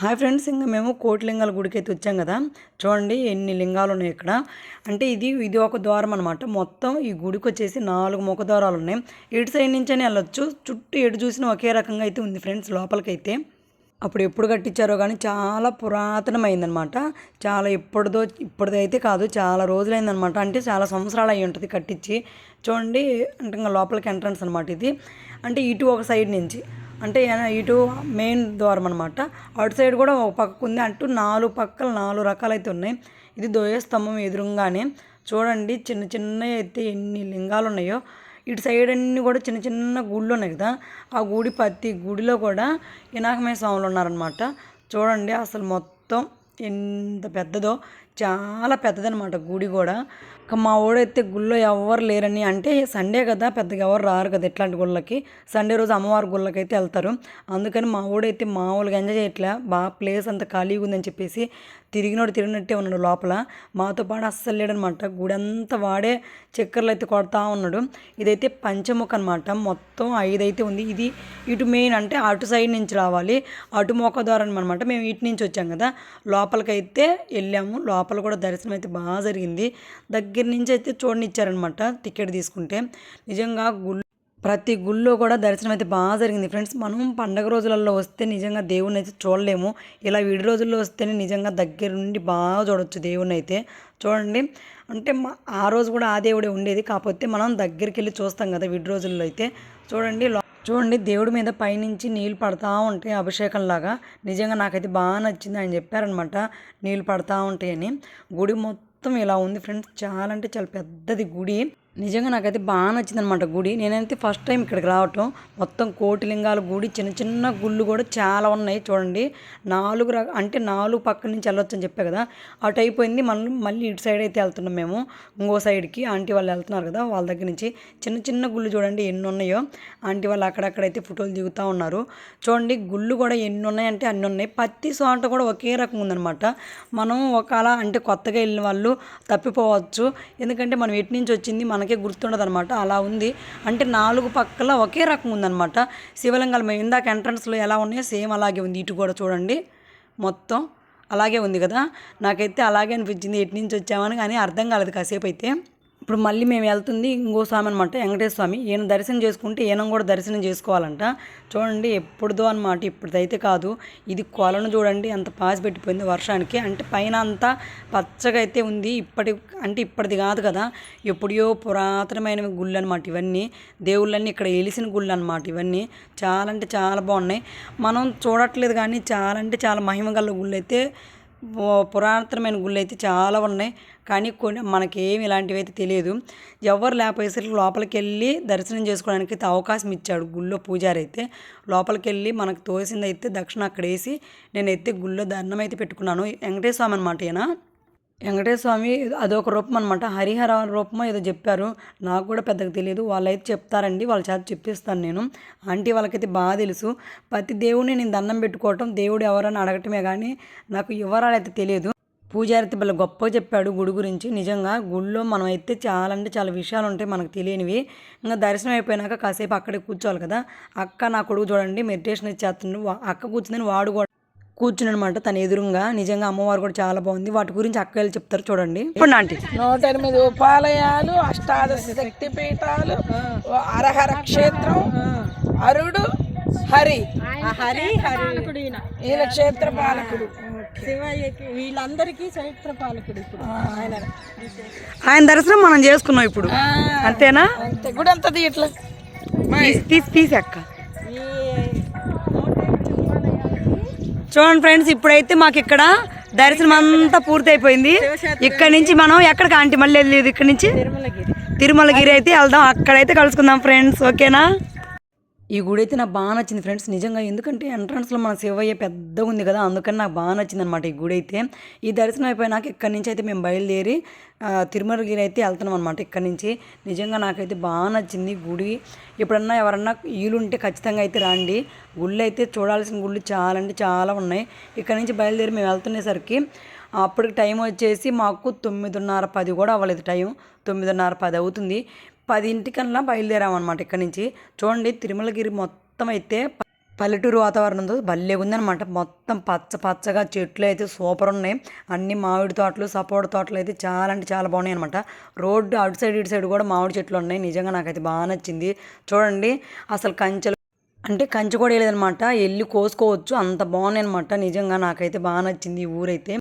Hi friends ఇంకా మేము కోటిలింగాల గుడికైతే వచ్చాం కదా. చూడండి ఎన్ని లింగాలు ఉన్నాయి ఇక్కడ. అంటే ఇది ఇది ఒక ద్వారం అనమాట మొత్తం ఈ గుడికి వచ్చేసి నాలుగు ముఖద్వారాలు ఉన్నాయి. ఇటు సైడ్ నుంచైనా వెళ్ళొచ్చు. చుట్టూ ఎటు చూసినా ఒకే రకంగా అయితే ఉంది ఫ్రెండ్స్ లోపలికైతే. అప్పుడు ఎప్పుడు కట్టించారో కానీ చాలా పురాతనమైందనమాట చాలా ఎప్పటిదో ఇప్పటిదైతే కాదు చాలా రోజులైందనమాట అంటే చాలా సంవత్సరాలు అయి ఉంటుంది కట్టించి. చూడండి అంటే ఇంకా లోపలికి ఎంట్రన్స్ అనమాట ఇది. అంటే ఇటు ఒక సైడ్ నుంచి. అంటే ఇటు మెయిన్ ద్వారం అనమాట అటు సైడ్ కూడా ఒక పక్క ఉంది. అంటూ నాలుగు పక్కల నాలుగు రకాలైతే ఉన్నాయి. ఇది ద్వయస్తంభం ఎదురుగానే. చూడండి చిన్న చిన్న అయితే ఎన్ని లింగాలు ఉన్నాయో. ఇటు సైడ్ అన్ని కూడా చిన్న చిన్న గుళ్ళు ఉన్నాయి కదా. ఆ గుడి ప్రతి గుడిలో కూడా వినాయకమయ స్వాములు ఉన్నారనమాట చూడండి అసలు మొత్తం ఎంత పెద్దదో చాలా పెద్దదనమాట గుడి కూడా. మా ఊడైతే గుళ్ళో ఎవరు లేరని అంటే సండే కదా పెద్దగా ఎవరు రారు కదా ఇట్లాంటి గుళ్ళకి. సండే రోజు అమ్మవారి గుళ్ళకి అయితే వెళ్తారు. అందుకని మా ఊడైతే మామూలుగా ఎంజాయ్ చేయట్లే. బాగా ప్లేస్ అంత ఖాళీగా ఉందని చెప్పేసి తిరిగినోడు తిరిగినట్టే ఉన్నాడు లోపల. మాతో పాటు అస్సలు లేడనమాట. గుడంతా వాడే చక్కెరలు అయితే కొడతా ఉన్నాడు. ఇదైతే పంచముఖ అనమాట మొత్తం ఐదు అయితే ఉంది. ఇది ఇటు మెయిన్ అంటే అటు సైడ్ నుంచి రావాలి. అటు మోక ద్వారం అనమాట మేము ఇటు నుంచి వచ్చాం కదా. లోపలికైతే వెళ్ళాము. లోపల కూడా దర్శనం అయితే బాగా జరిగింది. దగ్గర నుంచి అయితే చూడనిచ్చారనమాట టికెట్ తీసుకుంటే. నిజంగా గుళ్ళు ప్రతి గుళ్ళో కూడా దర్శనం అయితే బాగా జరిగింది. ఫ్రెండ్స్ మనం పండగ రోజులలో వస్తే నిజంగా దేవుని అయితే చూడలేము. ఇలా విడి రోజుల్లో వస్తేనే నిజంగా దగ్గర నుండి బాగా చూడొచ్చు దేవుని అయితే చూడండి. అంటే మా ఆ రోజు కూడా ఆ దేవుడే ఉండేది. కాకపోతే మనం దగ్గరికి వెళ్ళి చూస్తాం కదా విడి రోజుల్లో అయితే. చూడండి చూడండి దేవుడి మీద పైనుంచి నీళ్ళు పడతా ఉంటాయి అభిషేకం లాగా నిజంగా నాకైతే బాగా నచ్చింది ఆయన చెప్పారనమాట నీళ్ళు పడతా ఉంటాయని. గుడి మొత్తం ఇలా ఉంది ఫ్రెండ్స్. చాలా అంటే చాలా పెద్దది గుడి. నిజంగా నాకైతే బాగా నచ్చింది అనమాట గుడి. నేనైతే ఫస్ట్ టైం ఇక్కడికి రావటం. మొత్తం కోటిలింగాల గుడి చిన్న చిన్న గుళ్ళు కూడా చాలా ఉన్నాయి చూడండి. నాలుగు రక అంటే నాలుగు పక్కల నుంచి వెళ్ళొచ్చు అని చెప్పా కదా. అటు అయిపోయింది. మనం మళ్ళీ ఇటు సైడ్ అయితే వెళ్తున్నాం మేము. ఇంకో సైడ్కి ఆంటీ వాళ్ళు వెళ్తున్నారు కదా వాళ్ళ దగ్గర నుంచి. చిన్న చిన్న గుళ్ళు చూడండి ఎన్ని ఉన్నాయో. ఆంటీ వాళ్ళు అక్కడక్కడైతే ఫోటోలు దిగుతూ ఉన్నారు. చూడండి గుళ్ళు కూడా ఎన్ని ఉన్నాయంటే అన్ని ఉన్నాయి. పత్తి సోంట కూడా ఒకే రకం ఉందన్నమాట. మనం ఒకవేళ అంటే కొత్తగా వెళ్ళిన వాళ్ళు తప్పిపోవచ్చు. ఎందుకంటే మనం ఎటు నుంచి వచ్చింది? మన మనకే గుర్తుండదు అనమాట అలా ఉంది. అంటే నాలుగు పక్కల ఒకే రకం ఉందన్నమాట శివలింగాలు మేము ఇందాక ఎంట్రన్స్లో ఎలా ఉన్నాయో సేమ్ అలాగే ఉంది. ఇటు కూడా చూడండి. మొత్తం అలాగే ఉంది కదా. నాకైతే అలాగే అనిపించింది. ఎటు నుంచి వచ్చామని కానీ అర్థం కాలేదు కాసేపు అయితే ఇప్పుడు మళ్ళీ మేము వెళ్తుంది ఇంకో స్వామి అనమాట వెంకటేశ్వర స్వామి. ఈయన దర్శనం చేసుకుంటే ఈయన కూడా దర్శనం చేసుకోవాలంట. చూడండి ఎప్పుడుదో అనమాట ఇప్పుడైతే కాదు. ఇది కొలను చూడండి అంత పాసి పెట్టిపోయింది వర్షానికి. అంటే పైన అంతా పచ్చగా అయితే ఉంది. ఇప్పటి అంటే ఇప్పటిది కాదు కదా. ఎప్పుడో పురాతనమైన గుళ్ళు అనమాట ఇవన్నీ. దేవుళ్ళన్నీ ఇక్కడ వెలిసిన గుళ్ళు అనమాట ఇవన్నీ. చాలా అంటే చాలా బాగున్నాయి. మనం చూడట్లేదు కానీ చాలా అంటే చాలా మహిమ గల గుళ్ళు అయితే పురాతనమైన గుళ్ళు అయితే చాలా ఉన్నాయి. కానీ కొన్ని మనకేమి ఇలాంటివి అయితే తెలియదు. ఎవరు లేకపోయేసరికి లోపలికి వెళ్ళి దర్శనం చేసుకోవడానికి అయితే అవకాశం ఇచ్చాడు గుళ్ళో పూజారి అయితే లోపలికి వెళ్ళి మనకు తోసింది అయితే దక్షిణ అక్కడ వేసి నేనైతే గుళ్ళో దండం అయితే పెట్టుకున్నాను. వెంకటేశ్వర అనమాట ఈయన. వెంకటేశ్వర స్వామి అదొక రూపం అనమాట హరిహర రూపమో ఏదో చెప్పారు. నాకు కూడా పెద్దగా తెలియదు వాళ్ళైతే చెప్తారండి. వాళ్ళ చేత చెప్పిస్తాను నేను. ఆంటీ వాళ్ళకైతే బాగా తెలుసు. ప్రతి దేవుడిని నేను దండం పెట్టుకోవటం దేవుడు ఎవరని అడగటమే కానీ నాకు వివరాలు అయితే తెలియదు. పూజారితే అయితే భలే గొప్పగా చెప్పాడు గుడి గురించి. నిజంగా గుడిలో మనం అయితే చాలా అంటే చాలా విషయాలు ఉంటాయి మనకు తెలియనివి. ఇంకా దర్శనం అయిపోయినాక కాసేపు అక్కడే కూర్చోవాలి కదా. అక్క నా కొడుకు చూడండి మెడిటేషన్ ఇచ్చేస్తుండు అక్క కూర్చుందని వాడు కూడా కూర్చుని అనమాట తన ఎదురుగా. నిజంగా అమ్మవారు కూడా చాలా బాగుంది. వాటి గురించి అక్క వెళ్ళి చెప్తారు చూడండి. ఇప్పుడు ఆంటీ నూట. ఎనిమిది ఉపాలయాలు అష్టాదశ శక్తి పీఠాలు అరహర క్షేత్రం అరుడు హరి. హరి పాలకుడు ఈయన. క్షేత్ర పాలకుడు. శివయ్యకి వీళ్ళందరికీ చరిత్ర పాలకుడు ఇప్పుడు. ఆయన. ఆయన దర్శనం మనం చేసుకున్నాం ఇప్పుడు. అంతేనా? అంతే. గుడి అంతది ఇట్లా. తీసి- తీసి తీసి అక్క ఈ నూట ఎనిమిది ఉపాలయాలకి చూడండి ఫ్రెండ్స్ ఇప్పుడైతే మాకు ఇక్కడ దర్శనం అంతా పూర్తి అయిపోయింది ఇక్కడ నుంచి మనం ఎక్కడికి ఆంటీ మళ్ళీ వెళ్ళేది ఇక్కడ నుంచి? తిరుమలగిరి. తిరుమలగిరి అయితే వెళ్దాం అక్కడైతే కలుసుకుందాం ఫ్రెండ్స్ ఓకేనా? ఈ గుడి అయితే నాకు బాగా నచ్చింది ఫ్రెండ్స్. నిజంగా ఎందుకంటే ఎంట్రన్స్లో మన శివయ్య పెద్దగా ఉంది కదా అందుకని నాకు బాగా నచ్చింది అనమాట ఈ గుడి అయితే ఈ దర్శనం అయిపోయినాక ఇక్కడి నుంచి అయితే మేము బయలుదేరి తిరుమలగిరి అయితే వెళ్తున్నాం అనమాట ఇక్కడి నుంచి. నిజంగా నాకైతే బాగా నచ్చింది గుడి. ఎప్పుడన్నా ఎవరన్నా వీలుంటే ఖచ్చితంగా అయితే రండి. గుళ్ళు అయితే చూడాల్సిన గుళ్ళు చాలా అంటే చాలా ఉన్నాయి. ఇక్కడ నుంచి బయలుదేరి మేము వెళ్తునేసరికి అప్పటికి టైం వచ్చేసి మాకు తొమ్మిదిన్నర పది కూడా అవ్వలేదు టైం. తొమ్మిదిన్నర పది అవుతుంది. పదింటికల్లా బయలుదేరామన్నమాట ఇక్కడ నుంచి చూడండి తిరుమలగిరి మొత్తం అయితే పల్లెటూరు వాతావరణంతో భలే ఉందన్నమాట. మొత్తం పచ్చ పచ్చగా చెట్లు అయితే సూపర్ ఉన్నాయి అన్ని మామిడి తోటలు సపోటా తోటలు అయితే చాలా అంటే చాలా బాగున్నాయి అనమాట రోడ్డు అటు సైడ్ ఇటు సైడ్ కూడా మామిడి చెట్లు ఉన్నాయి. నిజంగా నాకైతే బాగా నచ్చింది. చూడండి అసలు కంచెలు అంటే కంచె కూడా లేదనమాట వెళ్ళి కోసుకోవచ్చు. అంత బాగున్నాయి అనమాట నిజంగా నాకైతే బాగా నచ్చింది ఈ ఊరైతే.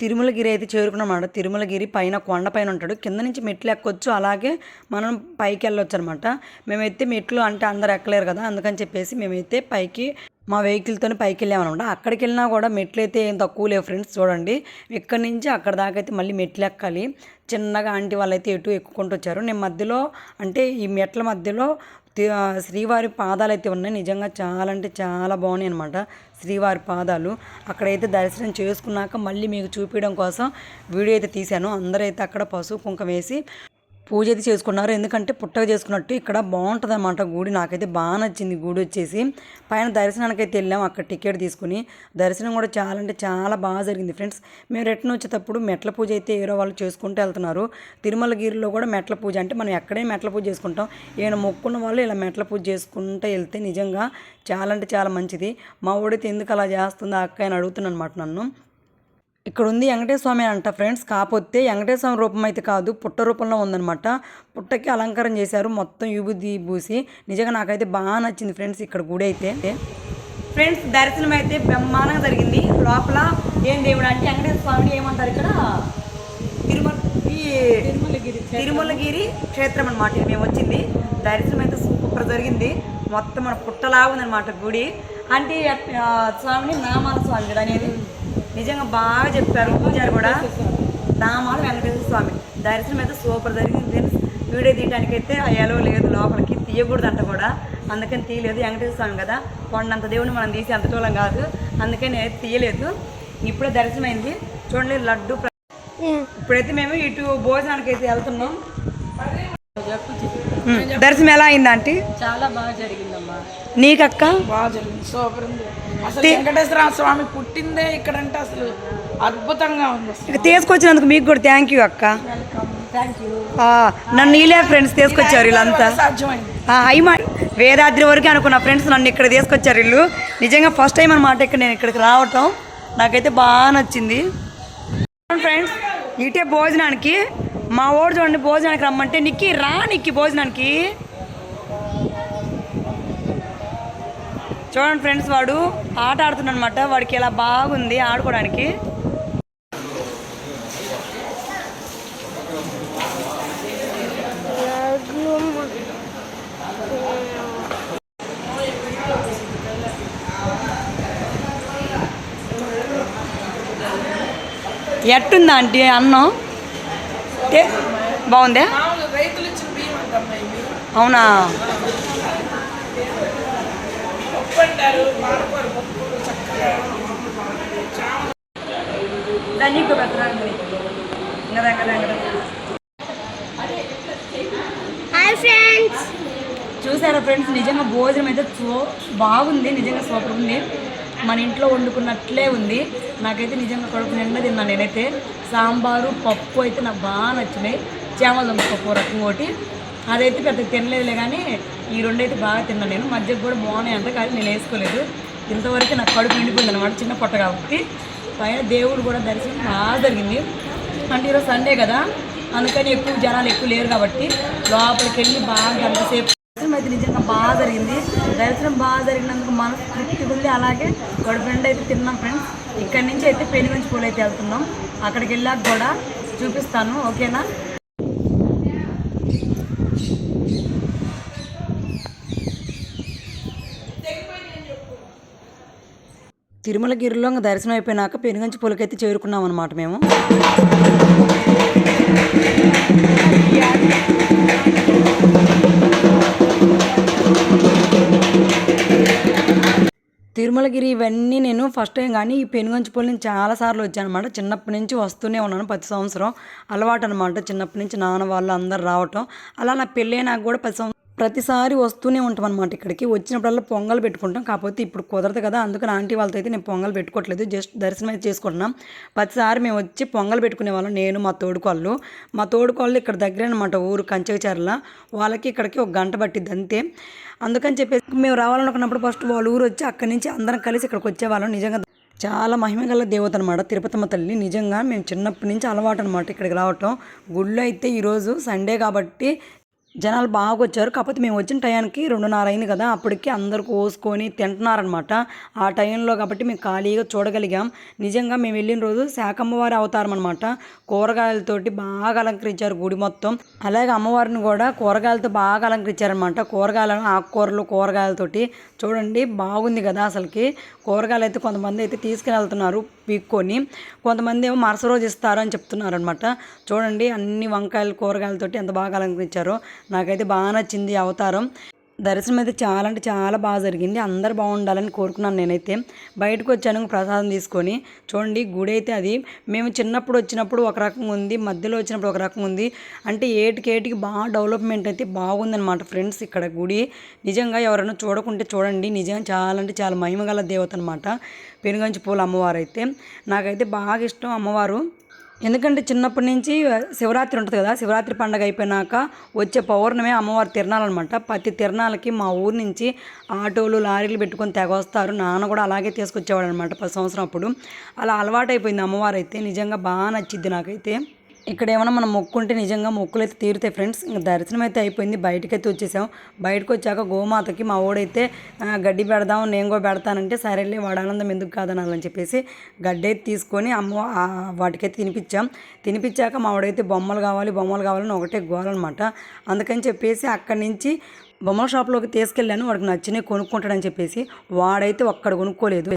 తిరుమలగిరి అయితే చేరుకున్నమాట తిరుమలగిరి పైన కొండ పైన ఉంటాడు. కింద నుంచి మెట్లు ఎక్కొచ్చు అలాగే మనం పైకి వెళ్ళొచ్చు అనమాట మేమైతే మెట్లు అంటే అందరు ఎక్కలేరు కదా అందుకని చెప్పేసి మేమైతే పైకి మా వెహికల్తో పైకి వెళ్ళామన్నమాట. అక్కడికి వెళ్ళినా కూడా మెట్లు అయితే ఏం తక్కువ లేవు ఫ్రెండ్స్ చూడండి. ఇక్కడ నుంచి అక్కడ దాకా అయితే మళ్ళీ మెట్లు ఎక్కాలి. చిన్నగా ఆంటీ వాళ్ళైతే ఎటు ఎక్కుకుంటూ వచ్చారు. నేను మధ్యలో అంటే ఈ మెట్ల మధ్యలో శ్రీవారి పాదాలు అయితే ఉన్నాయి. నిజంగా చాలా అంటే చాలా బాగున్నాయి అనమాట శ్రీవారి పాదాలు. అక్కడైతే దర్శనం చేసుకున్నాక మళ్ళీ మీకు చూపించడం కోసం వీడియో అయితే తీశాను. అందరూ అయితే అక్కడ పసుపు కుంకం వేసి పూజ అయితే చేసుకున్నారు. ఎందుకంటే పుట్టగా చేసుకున్నట్టు ఇక్కడ బాగుంటుంది అనమాట గుడి. నాకైతే బాగా నచ్చింది గుడి వచ్చేసి. పైన దర్శనానికి అయితే వెళ్ళాం. అక్కడ టికెట్ తీసుకుని దర్శనం కూడా చాలా అంటే చాలా బాగా జరిగింది ఫ్రెండ్స్. మేము రిటర్న్ వచ్చేటప్పుడు మెట్ల పూజ అయితే ఏరో వాళ్ళు చేసుకుంటూ వెళ్తున్నారు. తిరుమలగిరిలో కూడా మెట్ల పూజ అంటే మనం ఎక్కడే మెట్ల పూజ చేసుకుంటాం. ఏమైనా మొక్కున్న వాళ్ళు ఇలా మెట్ల పూజ చేసుకుంటూ వెళ్తే నిజంగా చాలా అంటే చాలా మంచిది. మా ఊడైతే ఎందుకు అలా చేస్తుంది ఆ అక్క అని అడుగుతున్నాను అనమాట నన్ను. ఇక్కడ ఉంది వెంకటేశ్వర స్వామి అంట ఫ్రెండ్స్. కాకపోతే వెంకటేశ్వర స్వామి రూపం అయితే కాదు పుట్ట రూపంలో ఉందన్నమాట. పుట్టకి అలంకారం చేశారు మొత్తం యూబుది పూసి. నిజంగా నాకైతే బాగా నచ్చింది ఫ్రెండ్స్ ఇక్కడ గుడి అయితే. ఫ్రెండ్స్ దర్శనం అయితే బ్రహ్మాండంగా జరిగింది. లోపల ఏం దేవుడు అంటే వెంకటేశ్వర స్వామిని ఏమంటారు ఇక్కడ? తిరుమల తిరుమలగిరి తిరుమలగిరి క్షేత్రం అనమాట మేము వచ్చింది. దర్శనం అయితే సూపర్ జరిగింది. మొత్తం మన పుట్టలా ఉందన్నమాట గుడి. అంటే స్వామిని నామాల స్వామి అనేది. నిజంగా బాగా చెప్పారు పూజారి కూడా. నామాల వెంకటేశ్వర స్వామి. దర్శనం అయితే సూపర్ జరిగింది ఫ్రెండ్స్. వీడియో తీయడానికి అయితే అయ్యాలో లేదు లోపలికి తీయకూడదు అంట కూడా. అందుకని తీయలేదు వెంకటేశ్వర స్వామి కదా. కొండంత దేవుని మనం తీసి అంత టోలం కాదు. అందుకని తీయలేదు. ఇప్పుడే దర్శనం అయింది. చూడండి లడ్డు ఇప్పుడైతే మేము ఇటు భోజనానికి అయితే వెళ్తున్నాం. దర్శనం ఎలా అయింది ఆంటీ? చాలా బాగా జరిగిందమ్మా. నీకక్క? బాగా జరిగింది. సూపర్ ఉంది. అసలు వెంకటేశ్వర స్వామి పుట్టిందే ఇక్కడంటే అసలు అద్భుతంగా ఉంది తీసుకొచ్చినందుకు మీకు కూడా థ్యాంక్ యూ అక్క. నన్ను ఈలే ఫ్రెండ్స్ తీసుకొచ్చారు వీళ్ళంతా. సాధ్యమైంది. ఆ, హైమా వేదాద్రి వరకు అనుకున్న ఫ్రెండ్స్ నన్ను ఇక్కడ తీసుకొచ్చారు వీళ్ళు. నిజంగా ఫస్ట్ టైం అనమాట ఇక్కడ నేను ఇక్కడికి రావటం. నాకైతే బాగా నచ్చింది. ఫ్రెండ్స్ ఇటే భోజనానికి మా ఓడు చూడండి భోజనానికి రమ్మంటే నిక్కి రా నిక్కి భోజనానికి. చూడండి ఫ్రెండ్స్ వాడు ఆట ఆడుతున్నాడు అనమాట వాడికి ఇలా బాగుంది ఆడుకోవడానికి. ఎట్టుందా ఆంటీ అన్నం? బాగుందా? అవునా? చక్కగా. ఫ్రెండ్స్ చూసారా ఫ్రెండ్స్ నిజంగా భోజనం అయితే సో బాగుంది నిజంగా సూపర్ ఉంది. మన ఇంట్లో వండుకున్నట్లే ఉంది. నాకైతే నిజంగా కడుపు నిండా తిన్నాను నేనైతే. సాంబారు పప్పు అయితే నాకు బాగా నచ్చినాయి. చామదుంప పప్పు రకం ఒకటి అదైతే పెద్ద తినలేదులే కానీ ఈ రెండు అయితే బాగా తిన్నాను నేను. మధ్యకు కూడా బాగున్నాయి అంట కానీ నేను వేసుకోలేదు. ఇంతవరకు నాకు కడుపు నిండిపోయింది అనమాట చిన్న పొట్ట కాబట్టి. పైన దేవుడు కూడా దర్శనం బాగా జరిగింది. అంటే ఈరోజు సండే కదా అందుకని ఎక్కువ జనాలు ఎక్కువ లేరు కాబట్టి లోపలికి వెళ్ళి బాగా గంటసేపు దర్శనం అయితే నిజంగా బాగా జరిగింది. దర్శనం బాగా జరిగినందుకు మనసు తృప్తి ఉంది. అలాగే ఒక ఫ్రెండ్ అయితే తిన్నాం ఫ్రెండ్స్. ఇక్కడి నుంచి అయితే పెనుగంచి పూలు అయితే వెళ్తున్నాం. అక్కడికి వెళ్ళాక కూడా చూపిస్తాను. ఓకేనా? తిరుమలగిరిలో ఇంకా దర్శనం అయిపోయినాక పెనుగంచి పూలకైతే చేరుకున్నాం అనమాట మేము. తిరుమలగిరి ఇవన్నీ నేను ఫస్ట్ టైం కానీ ఈ పెనుగంచిపల్లి నుంచి చాలాసార్లు వచ్చాను అనమాట చిన్నప్పటి నుంచి వస్తూనే ఉన్నాను ప్రతి సంవత్సరం. అలవాటు అనమాట చిన్నప్పటి నుంచి నాన్న వాళ్ళు అందరు రావటం. అలా నా పెళ్ళి కూడా పది సంవత్సరం ప్రతిసారి వస్తూనే ఉంటాం అనమాట ఇక్కడికి. వచ్చినప్పుడల్లా పొంగల్ పెట్టుకుంటాం. కాకపోతే ఇప్పుడు కుదరదు కదా. అందుకని ఆంటీ వాళ్ళతో అయితే నేను పొంగల్ పెట్టుకోవట్లేదు. జస్ట్ దర్శనం అయితే చేసుకుంటున్నాం. ప్రతిసారి మేము వచ్చి పొంగల్ పెట్టుకునే వాళ్ళం. నేను మా తోడుకోళ్ళు. మా తోడుకోళ్ళు ఇక్కడ దగ్గర అనమాట ఊరు కంచకచర్ల. వాళ్ళకి ఇక్కడికి ఒక గంట పట్టిద్ది అంతే. అందుకని చెప్పేసి మేము రావాలనుకున్నప్పుడు ఫస్ట్ వాళ్ళ ఊరు వచ్చి అక్కడి నుంచి అందరం కలిసి ఇక్కడికి వచ్చేవాళ్ళం. నిజంగా చాలా మహిమగల దేవత అనమాట తిరుపతమ్మ తల్లి. నిజంగా మేము చిన్నప్పటి నుంచి అలవాటు అనమాట ఇక్కడికి రావటం. గుళ్ళు అయితే ఈరోజు సండే కాబట్టి జనాలు బాగా వచ్చారు కాకపోతే మేము వచ్చిన టయానికి రెండున్నర అయింది కదా అప్పటికి అందరు కోసుకొని తింటున్నారనమాట ఆ టైంలో కాబట్టి మేము ఖాళీగా చూడగలిగాం. నిజంగా మేము వెళ్ళిన రోజు శాఖమ్మవారి అవతారం అనమాట కూరగాయలతోటి బాగా అలంకరించారు గుడి మొత్తం. అలాగే అమ్మవారిని కూడా కూరగాయలతో బాగా అలంకరించారనమాట కూరగాయలు ఆకుకూరలు కూరగాయలతోటి. చూడండి బాగుంది కదా అసలుకి. కూరగాయలు అయితే కొంతమంది అయితే తీసుకుని వెళ్తున్నారు పీక్కొని. కొంతమంది ఏమో మరుస రోజు ఇస్తారు అని చెప్తున్నారు అనమాట చూడండి అన్ని వంకాయలు కూరగాయలతోటి ఎంత బాగా అలంకరించారో. నాకైతే బాగా నచ్చింది అవతారం. దర్శనం అయితే చాలా అంటే చాలా బాగా జరిగింది. అందరు బాగుండాలని కోరుకున్నాను నేనైతే. బయటకు వచ్చాను ప్రసాదం తీసుకొని. చూడండి గుడి అయితే అది. మేము చిన్నప్పుడు వచ్చినప్పుడు ఒక రకంగా ఉంది మధ్యలో వచ్చినప్పుడు ఒక రకంగా ఉంది. అంటే ఏటికేటికి బాగా డెవలప్మెంట్ అయితే బాగుందన్నమాట ఫ్రెండ్స్ ఇక్కడ గుడి. నిజంగా ఎవరైనా చూడకుంటే చూడండి. నిజంగా చాలా అంటే చాలా మహిమగల దేవత అనమాట పెనుగంచి పూల అమ్మవారు అయితే. నాకైతే బాగా ఇష్టం అమ్మవారు. ఎందుకంటే చిన్నప్పటి నుంచి శివరాత్రి ఉంటుంది కదా శివరాత్రి పండగ అయిపోయినాక వచ్చే పౌర్ణమే అమ్మవారి తిరణాలన్నమాట. ప్రతి తిరణాలకి మా ఊరు నుంచి ఆటోలు లారీలు పెట్టుకొని తెగ వస్తారు. నాన్న కూడా అలాగే తీసుకొచ్చేవాడు అనమాట పది సంవత్సరం అప్పుడు. అలా అలవాటైపోయింది అమ్మవారు అయితే నిజంగా బాగా నచ్చిద్ది నాకైతే. ఇక్కడ ఏమైనా మనం మొక్కుంటే నిజంగా మొక్కులు అయితే తీరుతాయి ఫ్రెండ్స్. ఇంకా దర్శనం అయితే అయిపోయింది. బయటకైతే వచ్చేసాం. బయటకు వచ్చాక గోమాతకి మా ఓడైతే గడ్డి పెడదాం నేను కూడా పెడతానంటే సరేలే వాడు ఆనందం ఎందుకు కాదనాలని చెప్పేసి గడ్డి అయితే తీసుకొని అమ్మ వాటికైతే తినిపించాం తినిపించాక మా వాడైతే బొమ్మలు కావాలి బొమ్మలు కావాలని ఒకటే గోలనమాట అందుకని చెప్పేసి అక్కడి నుంచి బొమ్మల షాప్లోకి తీసుకెళ్ళాను. వాడికి నచ్చినవి కొనుక్కుంటాడని చెప్పేసి వాడైతే ఒక్కడ కొనుక్కోలేదు.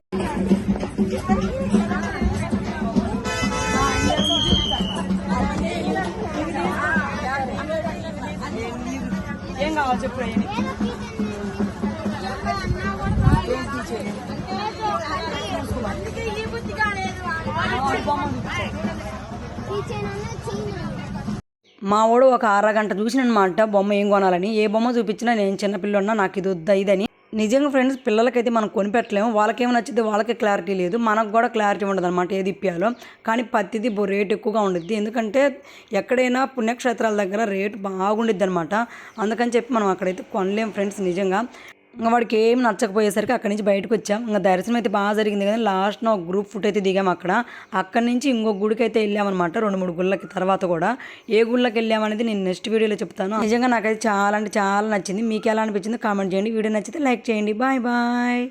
మా వాడు ఒక అరగంట చూసినమాట బొమ్మ ఏం కొనాలని ఏ బొమ్మ చూపించినా నేను చిన్నపిల్లన్నా నాకు ఇది వద్దా ఇదని. నిజంగా ఫ్రెండ్స్ పిల్లలకైతే మనం కొనిపెట్టలేము. వాళ్ళకేం నచ్చితే వాళ్ళకి క్లారిటీ లేదు. మనకు కూడా క్లారిటీ ఉండదు అనమాట ఏది ఇప్పాలో కానీ పత్తిది రేటు రేట్ ఎక్కువగా ఉండిద్ది. ఎందుకంటే ఎక్కడైనా పుణ్యక్షేత్రాల దగ్గర రేటు బాగుండిద్ది అనమాట అందుకని చెప్పి మనం అక్కడైతే కొనలేం ఫ్రెండ్స్ నిజంగా. ఇంకా వాడికి ఏం నచ్చకపోయేసరికి అక్కడి నుంచి బయటకు వచ్చాం. ఇంకా దర్శనం అయితే బాగా జరిగింది కానీ లాస్ట్న ఒక గ్రూప్ ఫుట్ అయితే దిగాం అక్కడ. అక్కడి నుంచి ఇంకో గుడికి అయితే వెళ్ళామన్నమాట రెండు మూడు గుళ్ళకి తర్వాత కూడా. ఏ గుళ్ళకి వెళ్ళామనేది నేను నెక్స్ట్ వీడియోలో చెప్తాను. నిజంగా నాకైతే చాలా అంటే చాలా నచ్చింది. మీకు ఎలా అనిపించింది కామెంట్ చేయండి. వీడియో నచ్చితే లైక్ చేయండి. Bye bye.